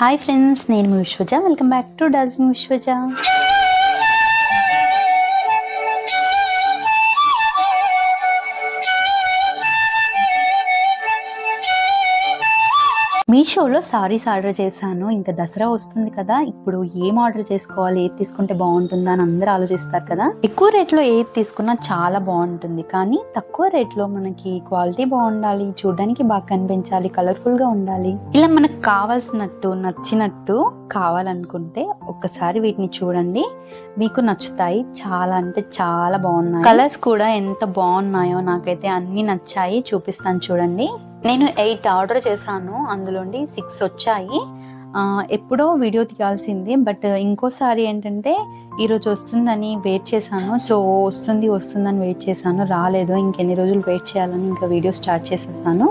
Hi friends నేను Vishwaja. Welcome back to Darjeeling Vishwaja. మీషోలో saris order చేశాను. ఇంకా దసరా వస్తుంది కదా. ఇప్పుడు ఏం ఆర్డర్ చేసుకోవాలి? ఏది తీసుకుంటే బాగుంటుందా అని అందరూ ఆలోచిస్తారు కదా. ఎక్కువ రేట్లో ఏది తీసుకున్నా చాలా బాగుంటుంది. కానీ తక్కువ రేట్లో మనకి క్వాలిటీ బాగుండాలి. చూడడానికి బాగా కనిపించాలి. కలర్ఫుల్గా ఉండాలి. ఇలా మనకు కావాల్సినట్టు నచ్చినట్టు కావాలనుకుంటే ఒక్కసారి వీటిని చూడండి. మీకు నచ్చుతాయి. చాలా అంటే చాలా బాగున్నాయి. కలర్స్ కూడా ఎంత బాగున్నాయో నాకైతే అన్ని నచ్చాయి. చూపిస్తాను చూడండి. నేను ఎయిట్ ఆర్డర్ చేశాను. అందులోండి సిక్స్ వచ్చాయి. ఎప్పుడో వీడియో తీయాల్సింది బట్ ఇంకోసారి ఏంటంటే ఈరోజు వస్తుందని వెయిట్ చేశాను. సో వస్తుంది వస్తుందని వెయిట్ చేశాను. రాలేదు. ఇంకెన్ని రోజులు వెయిట్ చేయాలని ఇంకా వీడియో స్టార్ట్ చేసేసాను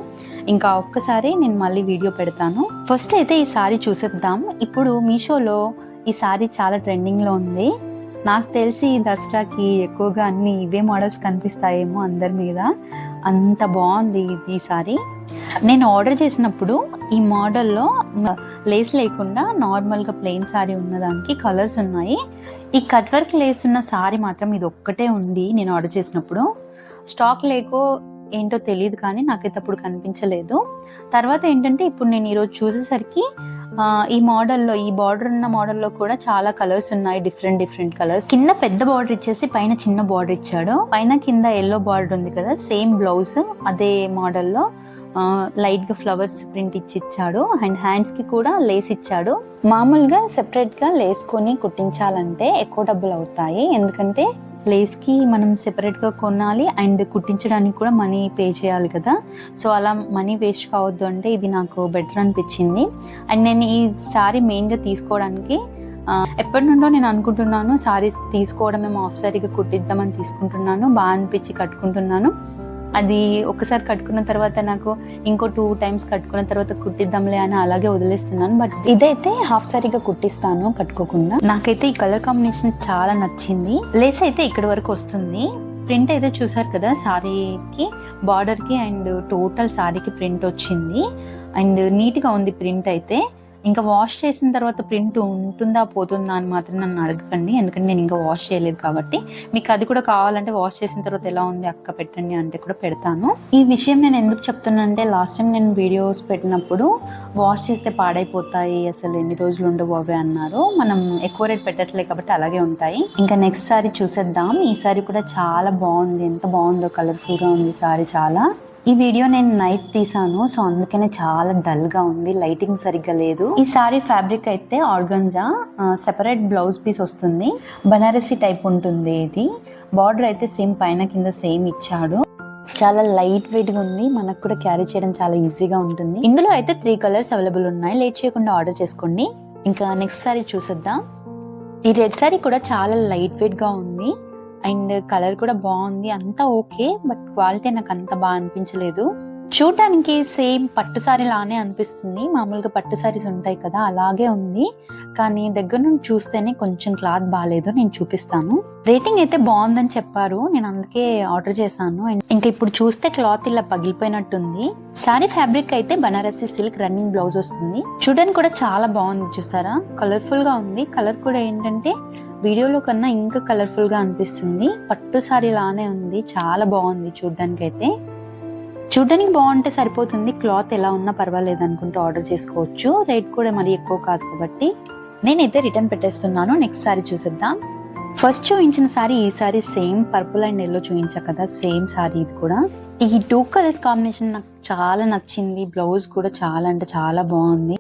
ఇంకా ఒక్కసారి నేను మళ్ళీ వీడియో పెడతాను. ఫస్ట్ అయితే ఈ సారీ చూసేద్దాం. ఇప్పుడు మీషోలో ఈ సారీ చాలా ట్రెండింగ్లో ఉంది. నాకు తెలిసి దసరాకి ఎక్కువగా అన్ని ఇవే మోడల్స్ కనిపిస్తాయేమో అందరి మీద. అంత బాగుంది ఈ సారీ. నేను ఆర్డర్ చేసినప్పుడు ఈ మోడల్లో లేస్ లేకుండా నార్మల్గా ప్లెయిన్ సారీ ఉన్నదానికి కలర్స్ ఉన్నాయి. ఈ కట్ వర్క్ లేస్ ఉన్న సారీ మాత్రం ఇది ఒక్కటే ఉంది నేను ఆర్డర్ చేసినప్పుడు. స్టాక్ లేకో ఏంటో తెలియదు కానీ నాకైతే అప్పుడు కనిపించలేదు. తర్వాత ఏంటంటే ఇప్పుడు నేను ఈరోజు చూసేసరికి ఈ మోడల్లో ఈ బార్డర్ ఉన్న మోడల్లో కూడా చాలా కలర్స్ ఉన్నాయి డిఫరెంట్ డిఫరెంట్ కలర్స్ కింద పెద్ద బార్డర్ ఇచ్చేసి పైన చిన్న బార్డర్ ఇచ్చాడు. పైన కింద ఎల్లో బార్డర్ ఉంది కదా సేమ్ బ్లౌజ్ అదే మోడల్లో లైట్గా ఫ్లవర్స్ ప్రింట్ ఇచ్చి ఇచ్చాడు. అండ్ హ్యాండ్స్కి కూడా లేస్ ఇచ్చాడు. మామూలుగా సెపరేట్గా లేసుకొని కుట్టించాలంటే ఎక్కువ డబ్బులు అవుతాయి. ఎందుకంటే ప్లేస్కి మనం సెపరేట్గా కొనాలి అండ్ కుట్టించడానికి కూడా మనీ పే చేయాలి కదా. సో అలా మనీ వేస్ట్ కావద్దు అంటే ఇది నాకు బెటర్ అనిపించింది. అండ్ నేను ఈ సారీ మెయిన్గా తీసుకోవడానికి ఎప్పటి నుండో నేను అనుకుంటున్నాను సారీస్ తీసుకోవడం మేము ఆఫ్ సారీగా కుట్టిద్దామని తీసుకుంటున్నాను బాగా అనిపించి కట్టుకుంటున్నాను. అది ఒకసారి కట్టుకున్న తర్వాత నాకు ఇంకో టూ టైమ్స్ కట్టుకున్న తర్వాత కుట్టిద్దాంలే అని అలాగే వదిలేస్తున్నాను. బట్ ఇదైతే హాఫ్ సారీగా కుట్టిస్తాను కట్టుకోకుండా. నాకైతే ఈ కలర్ కాంబినేషన్ చాలా నచ్చింది. లేస్ అయితే ఇక్కడి వరకు వస్తుంది. ప్రింట్ అయితే చూసారు కదా సారీకి బార్డర్కి అండ్ టోటల్ సారీకి ప్రింట్ వచ్చింది. అండ్ నీట్గా ఉంది ప్రింట్ అయితే. ఇంకా వాష్ చేసిన తర్వాత ప్రింట్ ఉంటుందా పోతుందా అని మాత్రం నన్ను అడగకండి. ఎందుకంటే నేను ఇంకా వాష్ చేయలేదు కాబట్టి. మీకు అది కూడా కావాలంటే వాష్ చేసిన తర్వాత ఎలా ఉంది అక్క పెట్టండి అంటే కూడా పెడతాను. ఈ విషయం నేను ఎందుకు చెప్తున్నానంటే లాస్ట్ టైం నేను వీడియోస్ పెట్టినప్పుడు వాష్ చేస్తే పాడైపోతాయి అసలు ఎన్ని రోజులు ఉండవు అవి అన్నారు. మనం ఎక్కువ రేట్ పెట్టట్లేదు కాబట్టి అలాగే ఉంటాయి. ఇంకా నెక్స్ట్ సారీ చూసేద్దాం. ఈ సారీ కూడా చాలా బాగుంది. ఎంత బాగుందో కలర్ఫుల్గా ఉంది సారీ చాలా. ఈ వీడియో నేను నైట్ తీసాను సో అందుకనే చాలా డల్గా ఉంది లైటింగ్ సరిగ్గా లేదు. ఈ సారీ ఫ్యాబ్రిక్ అయితే ఆర్గంజా సెపరేట్ బ్లౌజ్ పీస్ వస్తుంది. బనారసి టైప్ ఉంటుంది ఇది. బార్డర్ అయితే సేమ్ పైన కింద సేమ్ ఇచ్చాడు. చాలా లైట్ వెయిట్గా ఉంది మనకు కూడా క్యారీ చేయడం చాలా ఈజీగా ఉంటుంది. ఇందులో అయితే త్రీ కలర్స్ అవైలబుల్ ఉన్నాయి లేట్ చేయకుండా ఆర్డర్ చేసుకోండి. ఇంకా నెక్స్ట్ సారీ చూసేద్దాం. ఈ రెడ్ సారీ కూడా చాలా లైట్ వెయిట్గా ఉంది. అండ్ కలర్ కూడా బాగుంది అంతా ఓకే బట్ క్వాలిటీ నాకు అంత బాగా అనిపించలేదు. చూడటానికి సేమ్ పట్టు సారీ లానే అనిపిస్తుంది. మామూలుగా పట్టు సారీస్ ఉంటాయి కదా అలాగే ఉంది. కానీ దగ్గర నుండి చూస్తేనే కొంచెం క్లాత్ బాగాలేదు నేను చూపిస్తాను. రేటింగ్ అయితే బాగుందని చెప్పారు. నేను అందుకే ఆర్డర్ చేశాను. ఇంకా ఇప్పుడు చూస్తే క్లాత్ ఇలా పగిలిపోయినట్టుంది. సారీ ఫ్యాబ్రిక్ అయితే బనారసి సిల్క్ రన్నింగ్ బ్లౌజ్ వస్తుంది. చూడడానికి కూడా చాలా బాగుంది చూసారా? కలర్ఫుల్గా ఉంది. కలర్ కూడా ఏంటంటే వీడియోలో కన్నా ఇంకా కలర్ఫుల్గా అనిపిస్తుంది. పట్టు సారీ లానే ఉంది. చాలా బాగుంది చూడడానికి అయితే చూడడానికి బాగుంటే సరిపోతుంది. క్లాత్ ఎలా ఉన్నా పర్వాలేదు అనుకుంటే ఆర్డర్ చేసుకోవచ్చు. రేట్ కూడా మరీ ఎక్కువ కాదు కాబట్టి నేనైతే రిటర్న్ పెట్టేస్తున్నాను. నెక్స్ట్ సారీ చూసేద్దాం. ఫస్ట్ చూపించిన సారీ ఈ sari same purple and yellow చూపించా కదా సేమ్ సారీ ఇది కూడా. ఈ టూ కలర్స్ కాంబినేషన్ నాకు చాలా నచ్చింది. బ్లౌజ్ కూడా చాలా అంటే చాలా బాగుంది.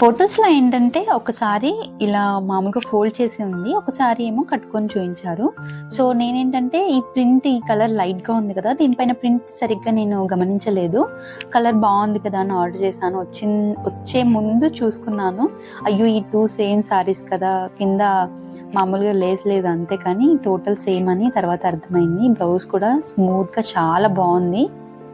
ఫొటోస్లో ఏంటంటే ఒకసారి ఇలా మామూలుగా ఫోల్డ్ చేసి ఉంది. ఒకసారి ఏమో కట్టుకొని చూపించారు సో నేనేంటంటే ఈ ప్రింట్ ఈ కలర్ లైట్గా ఉంది కదా దీనిపైన ప్రింట్ సరిగ్గా నేను గమనించలేదు. కలర్ బాగుంది కదా అని ఆర్డర్ చేశాను. వచ్చిన వచ్చే ముందు చూసుకున్నాను. అయ్యో ఈ టూ సేమ్ సారీస్ కదా కింద మామూలుగా లేస్ లేదు అంతే కానీ టోటల్ సేమ్ అని తర్వాత అర్థమైంది. బ్లౌజ్ కూడా స్మూత్గా చాలా బాగుంది.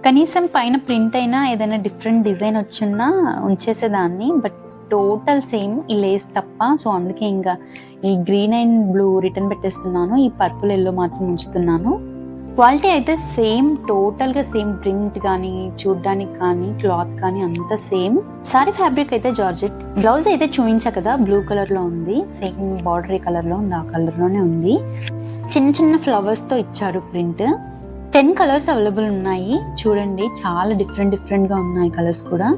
కనీసం పైన ప్రింట్ అయినా ఏదైనా డిఫరెంట్ డిజైన్ వచ్చినా ఉంచేసేదాన్ని బట్ టోటల్ సేమ్ ఈ లేస్ తప్ప. సో అందుకే ఇంకా ఈ గ్రీన్ అండ్ బ్లూ రిటర్న్ పెట్టేస్తున్నాను. ఈ పర్పుల్ ఎల్లో మాత్రం ఉంచుతున్నాను. క్వాలిటీ అయితే సేమ్ టోటల్గా సేమ్ ప్రింట్ కానీ చూడ్డానికి కానీ క్లాత్ కానీ అంతా సేమ్ సారీ ఫ్యాబ్రిక్ అయితే జార్జెట్ బ్లౌజ్ అయితే చూయించా కదా బ్లూ కలర్లో ఉంది. సేమ్ బార్డరీ కలర్లో ఉంది ఆ కలర్లోనే ఉంది. చిన్న చిన్న ఫ్లవర్స్తో ఇచ్చారు ప్రింట్ టెన్ కలర్స్ అవైలబుల్ ఉన్నాయి. చూడండి చాలా డిఫరెంట్ డిఫరెంట్గా ఉన్నాయి కలర్స్ కూడా.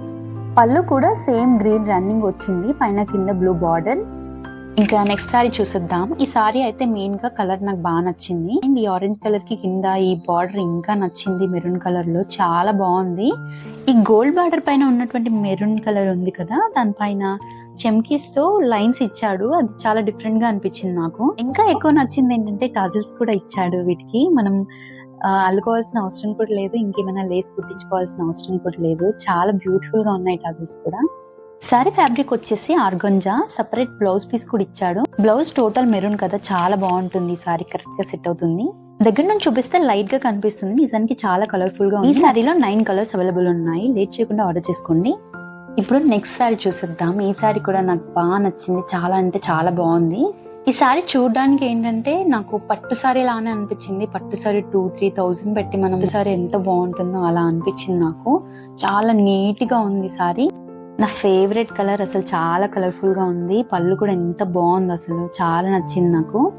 పళ్ళు కూడా సేమ్ గ్రీన్ రన్నింగ్ వచ్చింది. పైన కింద బ్లూ బార్డర్. ఇంకా నెక్స్ట్ సారీ చూసేద్దాం. ఈ సారీ అయితే మెయిన్గా కలర్ నాకు బాగా నచ్చింది. అండ్ ఈ ఆరెంజ్ కలర్కి కింద ఈ బార్డర్ ఇంకా నచ్చింది మెరూన్ కలర్లో. చాలా బాగుంది. ఈ గోల్డ్ బార్డర్ పైన ఉన్నటువంటి మెరూన్ కలర్ ఉంది కదా దానిపైన చెమ్కీస్తో లైన్స్ ఇచ్చాడు. అది చాలా డిఫరెంట్గా అనిపించింది నాకు. ఇంకా ఎక్కువ నచ్చింది ఏంటంటే టాజిల్స్ కూడా ఇచ్చాడు వీటికి. మనం అల్లుకోవాల్సిన అవసరం కూడా లేదు. ఇంకేమైనా లేస్ కుట్టించుకోవాల్సిన అవసరం కూడా లేదు. చాలా బ్యూటిఫుల్గా ఉన్నాయి టజిల్స్ కూడా. సారీ ఫ్యాబ్రిక్ వచ్చేసి ఆర్గంజా. సపరేట్ బ్లౌజ్ పీస్ కూడా ఇచ్చాడు. బ్లౌజ్ టోటల్ మెరూన్ కదా. చాలా బాగుంటుంది. సారీ కరెక్ట్గా సెట్ అవుతుంది. దగ్గర నుంచి చూపిస్తే లైట్గా కనిపిస్తుంది. నిజానికి చాలా కలర్ఫుల్గా ఉంది. ఈ సారీలో నైన్ కలర్స్ అవైలబుల్ ఉన్నాయి. లేట్ చేయకుండా ఆర్డర్ చేసుకోండి. ఇప్పుడు నెక్స్ట్ సారీ చూసేద్దాం. ఈ సారీ కూడా నాకు బాగా నచ్చింది. చాలా అంటే చాలా బాగుంది. ఈ సారీ చూడడానికి ఏంటంటే నాకు పట్టు సారీ లానే అనిపించింది. పట్టు సారీ టూ త్రీ థౌజండ్ పెట్టి మనం సారీ ఎంత బాగుంటుందో అలా అనిపించింది నాకు. చాలా నీట్గా ఉంది సారీ. నా ఫేవరెట్ కలర్ అసలు చాలా కలర్ఫుల్గా ఉంది. పళ్ళు కూడా ఎంత బాగుంది అసలు. చాలా నచ్చింది నాకు.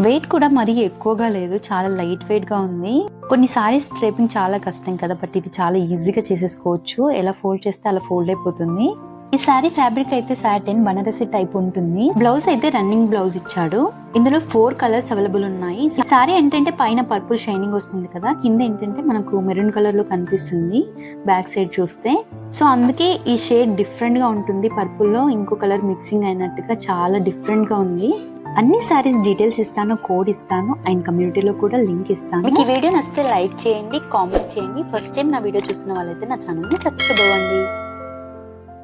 వెయిట్ కూడా మరీ ఎక్కువగా లేదు. చాలా లైట్ వెయిట్గా ఉంది. కొన్ని సారీస్ స్ట్రేపింగ్ చాలా కష్టం కదా బట్ ఇది చాలా ఈజీగా చేసేసుకోవచ్చు. ఎలా ఫోల్డ్ చేస్తే అలా ఫోల్డ్ అయిపోతుంది. ఈ సారీ ఫ్యాబ్రిక్ అయితే సాటిన్ బనారసి టైప్ ఉంటుంది. బ్లౌజ్ అయితే రన్నింగ్ బ్లౌజ్ ఇచ్చాడు. ఇందులో ఫోర్ కలర్స్ అవైలబుల్ ఉన్నాయి. ఈ సారీ ఏంటంటే పైన పర్పుల్ షైనింగ్ వస్తుంది కదా కింద ఏంటంటే మనకు మెరూన్ కలర్లో కనిపిస్తుంది బ్యాక్ సైడ్ చూస్తే. సో అందుకే ఈ షేడ్ డిఫరెంట్గా ఉంటుంది. పర్పుల్లో ఇంకో కలర్ మిక్సింగ్ అయినట్టుగా చాలా డిఫరెంట్గా ఉంది. అన్ని సారీస్ డీటెయిల్స్ ఇస్తాను కోడ్ ఇస్తాను అండ్ కమ్యూనిటీలో కూడా లింక్ ఇస్తాను. మీకు ఈ వీడియో నచ్చితే లైక్ చేయండి కామెంట్ చేయండి. ఫస్ట్ టైం నా వీడియో చూసిన వాళ్ళైతే నా ఛానల్ని సబ్స్క్రైబ్ అవ్వండి.